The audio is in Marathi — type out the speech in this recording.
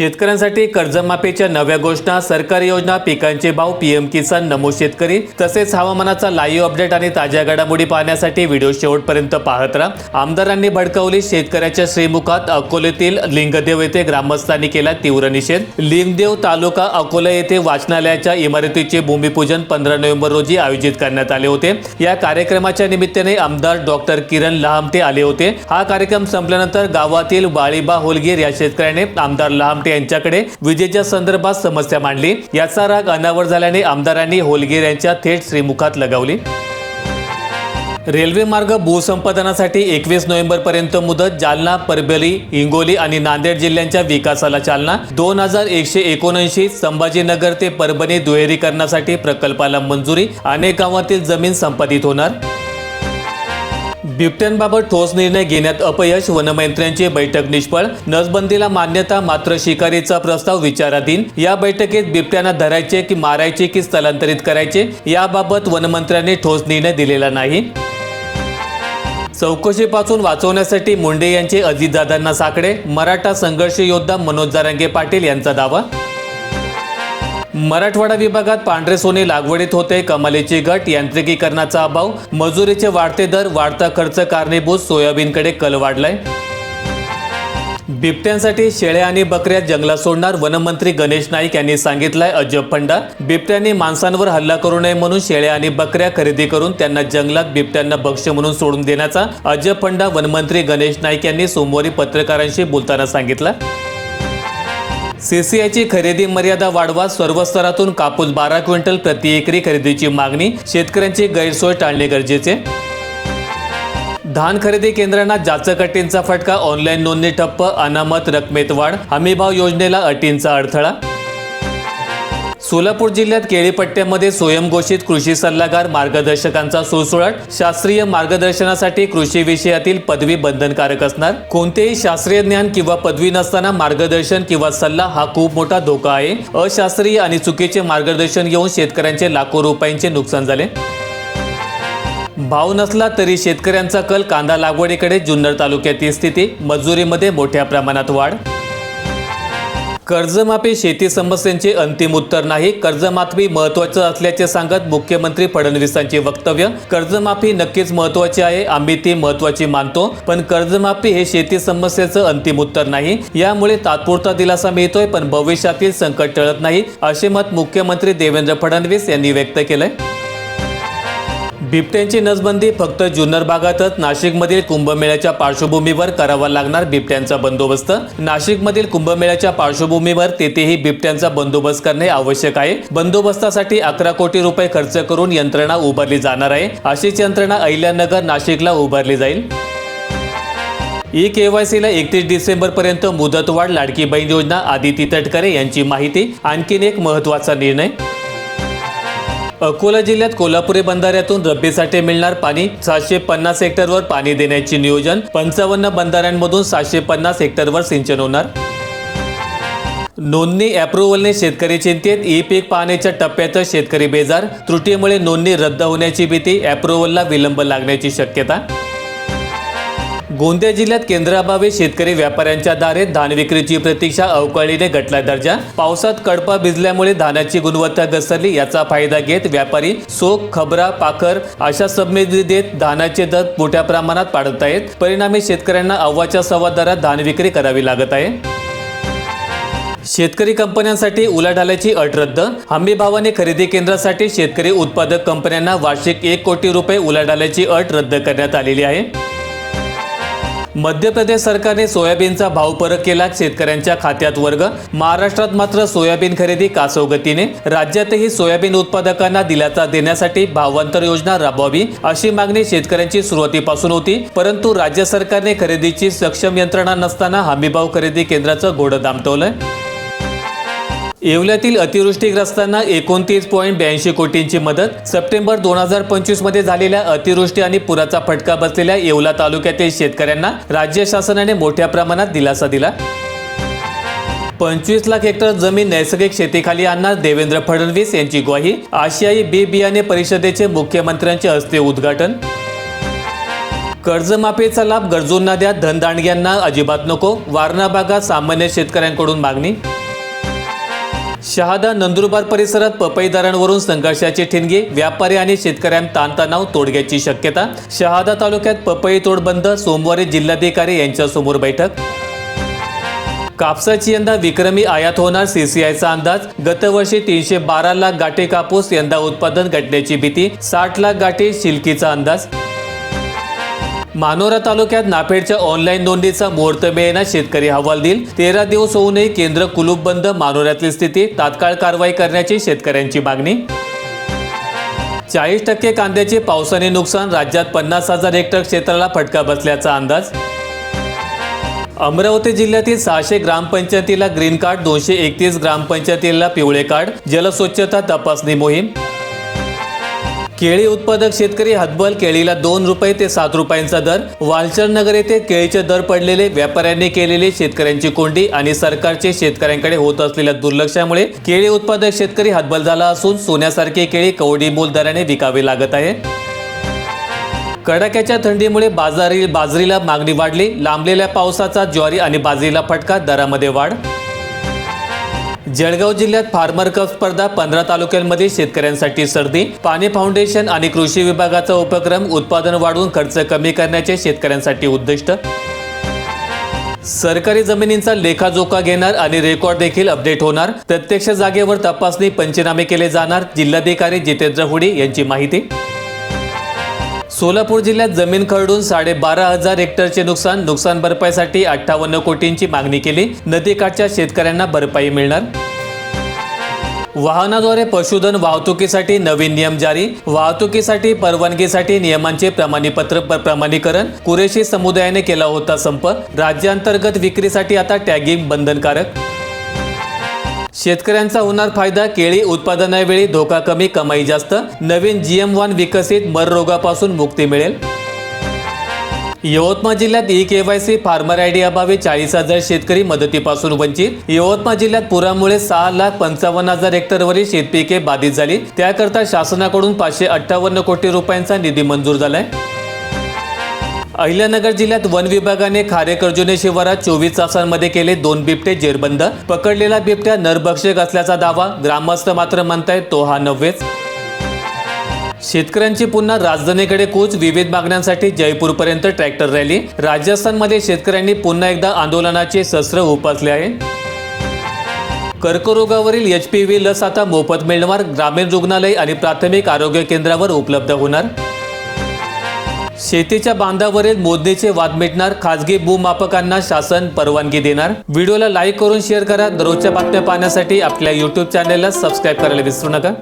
शेतकऱ्यांसाठी कर्जमाफीच्या नव्या घोषणा सरकारी योजना पिकांचे भाव पीएम किसान नमो शेतकरी तसेच हवामानाचा लाईव्ह अपडेट आणि ताज्या घडामोडी पाहण्यासाठी व्हिडिओ शेवटपर्यंत पाहत राहा. आमदारांनी भडकवली शेतकऱ्याच्या श्रीमुखात अकोलेतील लिंगदेव येथे ग्रामस्थांनी केला तीव्र निषेध. लिंगदेव तालुका अकोला येथे वाचनालयाच्या इमारतीचे भूमिपूजन पंधरा नोव्हेंबर रोजी आयोजित करण्यात आले होते. या कार्यक्रमाच्या निमित्ताने आमदार डॉक्टर किरण लहामटे आले होते. हा कार्यक्रम संपल्यानंतर गावातील बाळीबा होलगीर या शेतकऱ्याने आमदार लहामटे यांच्याकडे विजेच्या संदर्भात समस्या मांडली. याचा राग अनावर झाल्याने आमदारांनी होलगीर यांच्या थेट श्रीमुखात लगावली. रेल्वे मार्ग भूसंपादनासाठी एकवीस नोव्हेंबर पर्यंत मुदत जालना परभणी हिंगोली आणि नांदेड जिल्ह्यांच्या विकासाला चालना. दोन हजार एकशे एकोणऐंशी संभाजीनगर ते परभणी दुहेरीकरणासाठी प्रकल्पाला मंजुरी. अनेक गावातील जमीन संपादित होणार. बिबट्यांबाबत ठोस निर्णय घेण्यात अपयश वनमंत्र्यांची बैठक निष्फळ नसबंदीला मान्यता मात्र शिकारीचा प्रस्ताव विचाराधीन. या बैठकीत बिबट्यांना धरायचे की मारायचे की स्थलांतरित करायचे याबाबत वनमंत्र्यांनी ठोस निर्णय दिलेला नाही. चौकशीपासून वाचवण्यासाठी मुंडे यांचे अजितदादांना साकडे मराठा संघर्ष योद्धा मनोज जारंगे पाटील यांचा दावा मराठवाडा विभागात पांढरे सोने लागवडीत होते. कमालीची घट यांत्रिकीकरणाचा अभाव. मजुरीचे वाढते दर वाढता खर्च कारणीभूत सोयाबीनकडे कल वाढलाय. बिबट्यांसाठी शेळ्या आणि बकऱ्या जंगलात सोडणार वनमंत्री गणेश नाईक यांनी सांगितलंय अजब फंडा बिबट्यांनी माणसांवर हल्ला करू नये म्हणून शेळ्या आणि बकऱ्या खरेदी करून त्यांना जंगलात बिबट्यांना भक्ष्य म्हणून सोडून देण्याचा अजब फंडा वनमंत्री गणेश नाईक यांनी सोमवारी पत्रकारांशी बोलताना सांगितलं. सीसीआयची खरेदी मर्यादा वाढवा सर्व स्तरातून कापूस बारा क्विंटल प्रति एकरी खरेदीची मागणी. शेतकऱ्यांची गैरसोय टाळणे गरजेचे. धान खरेदी केंद्रांना जाचकटींचा फटका ऑनलाईन नोंदणी ठप्प अनामत रकमेत वाढ हमीभाव योजनेला अटींचा अडथळा. सोलापूर जिल्ह्यात केळीपट्ट्यामध्ये स्वयंघोषित कृषी सल्लागार मार्गदर्शकांचा सुळसुळाट. शास्त्रीय मार्गदर्शनासाठी कृषी विषयातील पदवी बंधनकारक असणार. कोणतेही शास्त्रीय ज्ञान किंवा पदवी नसताना मार्गदर्शन किंवा सल्ला हा खूप मोठा धोका आहे. अशास्त्रीय आणि चुकीचे मार्गदर्शन घेऊन शेतकऱ्यांचे लाखो रुपयांचे नुकसान झाले. भाव नसला तरी शेतकऱ्यांचा कल कांदा लागवडीकडे जुन्नर तालुक्यातील स्थिती मजुरीमध्ये मोठ्या प्रमाणात वाढ. कर्जमाफी शेती समस्यांचे अंतिम उत्तर नाही. कर्जमाफी महत्वाचं असल्याचे सांगत मुख्यमंत्री फडणवीसांचे वक्तव्य. कर्जमाफी नक्कीच महत्वाची आहे आम्ही ती महत्वाची मानतो पण कर्जमाफी हे शेती समस्येचं अंतिम उत्तर नाही. यामुळे तात्पुरता दिलासा मिळतोय पण भविष्यातील संकट टळत नाही असे मत मुख्यमंत्री देवेंद्र फडणवीस यांनी व्यक्त केलंय. बिबट्यांची नसबंदी फक्त जुन्नर भागातच. नाशिकमधील कुंभमेळ्याच्या पार्श्वभूमीवर करावा लागणार बिबट्यांचा बंदोबस्त. नाशिकमधील कुंभमेळ्याच्या पार्श्वभूमीवर तेथेही बिबट्यांचा बंदोबस्त करणे आवश्यक आहे. बंदोबस्तासाठी अकरा कोटी रुपये खर्च करून यंत्रणा उभारली जाणार आहे. अशीच यंत्रणा अहिल्यानगर नाशिकला उभारली जाईल. ई केवायसीला एकतीस डिसेंबरपर्यंत मुदतवाढ लाडकी बहीण योजना आदिती तटकरे यांची माहिती आणखीन एक महत्त्वाचा निर्णय. अकोला जिल्ह्यात कोल्हापुरी बंधाऱ्यातून रब्बीसाठी मिळणार पाणी सातशे पन्नास हेक्टरवर पाणी देण्याचे नियोजन. पंचावन्न बंधाऱ्यांमधून सातशे पन्नास हेक्टरवर सिंचन होणार. नोंदणी अप्रुव्हलने शेतकरी चिंतेत. ई पीक पाहण्याच्या टप्प्यातच शेतकरी बेजार. त्रुटीमुळे नोंदणी रद्द होण्याची भीती अप्रुव्हलला विलंब लागण्याची शक्यता. गोंदिया जिल्ह्यात केंद्राभावी शेतकरी व्यापाऱ्यांच्या दारे धान विक्रीची प्रतीक्षा अवकाळीने घटला दर्जा. पावसात कडपा भिजल्यामुळे धानाची गुणवत्ता घसरली याचा फायदा घेत व्यापारी सोक खबरा पाखर अशा सबमिदी देत धानाचे दर मोठ्या प्रमाणात पाडत आहेत. परिणामी शेतकऱ्यांना अव्वाच्या सव्वा दरात धान विक्री करावी लागत आहे. शेतकरी कंपन्यांसाठी उलाढालाची अट रद्द. हमी भावाने खरेदी केंद्रासाठी शेतकरी उत्पादक कंपन्यांना वार्षिक एक कोटी रुपये उलाढाल्याची अट रद्द करण्यात आलेली आहे. मध्य प्रदेश सरकारने सोयाबीनचा भाव परत केला. शेतकऱ्यांच्या खात्यात वर्ग. महाराष्ट्रात मात्र सोयाबीन खरेदी कासव गतीने राज्यातही सोयाबीन उत्पादकांना दिलासा देण्यासाठी भावांतर योजना राबवावी अशी मागणी शेतकऱ्यांची सुरुवातीपासून होती. परंतु राज्य सरकारने खरेदीची सक्षम यंत्रणा नसताना हमीभाव खरेदी केंद्राचं घोडं दामटवलंय येवल्यातील अतिवृष्टीग्रस्तांना एकोणतीस पॉईंट ब्याऐंशी कोटींची मदत. सप्टेंबर दोन हजार पंचवीसमध्ये झालेल्या अतिवृष्टी आणि पुराचा फटका बसलेल्या येवला तालुक्यातील शेतकऱ्यांना राज्य शासनाने मोठ्या प्रमाणात दिलासा दिला. पंचवीस लाख हेक्टर जमीन नैसर्गिक शेतीखाली आणणार देवेंद्र फडणवीस यांची ग्वाही. आशियाई बी बियाणे परिषदेचे मुख्यमंत्र्यांच्या हस्ते उद्घाटन. कर्जमाफीचा लाभ गरजूंना द्या धनदांडग्यांना अजिबात नको. वारणा भागात सामान्य शेतकऱ्यांकडून मागणी. शहादा नंदुरबार परिसरात पपईदारांवरून संघर्षाची ठिणगे व्यापारी आणि शेतकऱ्यां ताणतणाव तोडग्याची शक्यता. शहादा तालुक्यात पपई तोड बंद सोमवारी जिल्हाधिकारी यांच्यासमोर बैठक. कापसाची यंदा विक्रमी आयात होणार सीसीआयचा अंदाज. गतवर्षी तीनशे बारा लाख गाठे कापूस यंदा उत्पादन घटण्याची भीती साठ लाख गाठी शिल्कीचा अंदाज. मानोरा तालुक्यात नाफेडच्या ऑनलाईन नोंदीचा मुहूर्त मिळेना शेतकरी हवाल देईल. तेरा दिवस होऊनही केंद्र कुलूप बंद मानोऱ्यातली स्थिती. तात्काळ कारवाई करण्याची शेतकऱ्यांची मागणी. चाळीस टक्के कांद्याचे पावसाने नुकसान राज्यात पन्नास हजार हेक्टर क्षेत्राला फटका बसल्याचा अंदाज. अमरावती जिल्ह्यातील सहाशे ग्रामपंचायतीला ग्रीन कार्ड दोनशे एकतीस ग्रामपंचायतीला पिवळे कार्ड जलस्वच्छता तपासणी मोहीम. केळी उत्पादक शेतकरी हतबल केळीला दोन रुपये ते सात रुपयांचा दर वालचर नगर येथे केळीचे दर पडलेले व्यापाऱ्यांनी केलेली शेतकऱ्यांची कोंडी आणि सरकारचे शेतकऱ्यांकडे होत असलेल्या दुर्लक्षामुळे केळी उत्पादक शेतकरी हतबल झाला असून सोन्यासारखे केळी कवडी मोल दराने विकावे लागत आहे. कडाक्याच्या थंडीमुळे बाजारी बाजरीला मागणी वाढली लांबलेल्या पावसाचा ज्वारी आणि बाजरीला फटका दरामध्ये वाढ जळगाव जिल्ह्यात फार्मर कप स्पर्धा पंधरा तालुक्यांमध्ये शेतकऱ्यांसाठी सर्दी पाणी फाउंडेशन आणि कृषी विभागाचा उपक्रम उत्पादन वाढवून खर्च कमी करण्याचे शेतकऱ्यांसाठी उद्दिष्ट. सरकारी जमिनींचा लेखाजोखा घेणार आणि रेकॉर्ड देखील अपडेट होणार. प्रत्यक्ष जागेवर तपासणी पंचनामे केले जाणार. जिल्हाधिकारी जितेंद्र हुडी यांची माहिती. सोलापूर जिल्ह्यात जमीन खरडून साडेबारा हजार हेक्टरचे नुकसान नुकसान भरपाईसाठी अठ्ठावन्न कोटींची मागणी केली. नदीकाठच्या शेतकऱ्यांना भरपाई मिळणार. वाहनाद्वारे पशुधन वाहतुकीसाठी नवीन नियम जारी. वाहतुकीसाठी परवानगीसाठी नियमांचे प्रमाणीपत्र प्रमाणीकरण. कुरेशी समुदायाने केला होता संप. राज्यांतर्गत विक्रीसाठी आता टॅगिंग बंधनकारक. शेतकऱ्यांचा होणार फायदा केळी उत्पादनावेळी धोका कमी कमाई जास्त. नवीन जीएम वन विकसित मररोगापासून मुक्ती मिळेल. यवतमाळ जिल्ह्यात ई केवायसी फार्मर आयडी अभावी चाळीस हजार शेतकरी मदतीपासून वंचित. यवतमाळ जिल्ह्यात पुरामुळे सहा लाख पंचावन्न हजार हेक्टरवरील शेतपिके बाधित झाली. त्याकरता शासनाकडून पाचशे अठ्ठावन्न कोटी रुपयांचा निधी मंजूर झालाय. अहिल्यानगर जिल्ह्यात वन विभागाने खारेकर्जुने शिवारात चोवीस तासांमध्ये केले दोन बिबटे जेरबंद. पकडलेला बिबट्या नरभक्षक असल्याचा दावा. ग्रामस्थ मात्र म्हणतायत तो हा नव्हेच. शेतकऱ्यांची पुन्हा राजधानीकडे कूच विविध मागण्यांसाठी जयपूरपर्यंत ट्रॅक्टर रॅली. राजस्थानमध्ये शेतकऱ्यांनी पुन्हा एकदा आंदोलनाचे शस्त्र उपासले आहे. कर्करोगावरील एच पी व्ही लस आता मोफत मिळणार. ग्रामीण रुग्णालय आणि प्राथमिक आरोग्य केंद्रावर उपलब्ध होणार. शेतीच्या बांधावरील मोजणीचे वाद मिटणार खासगी भूमापकांना शासन परवानगी देणार. व्हिडिओला लाईक करून शेअर करा. दररोजच्या बातम्या पाहण्यासाठी आपल्या युट्यूब चॅनेलला सबस्क्राईब करायला विसरू नका.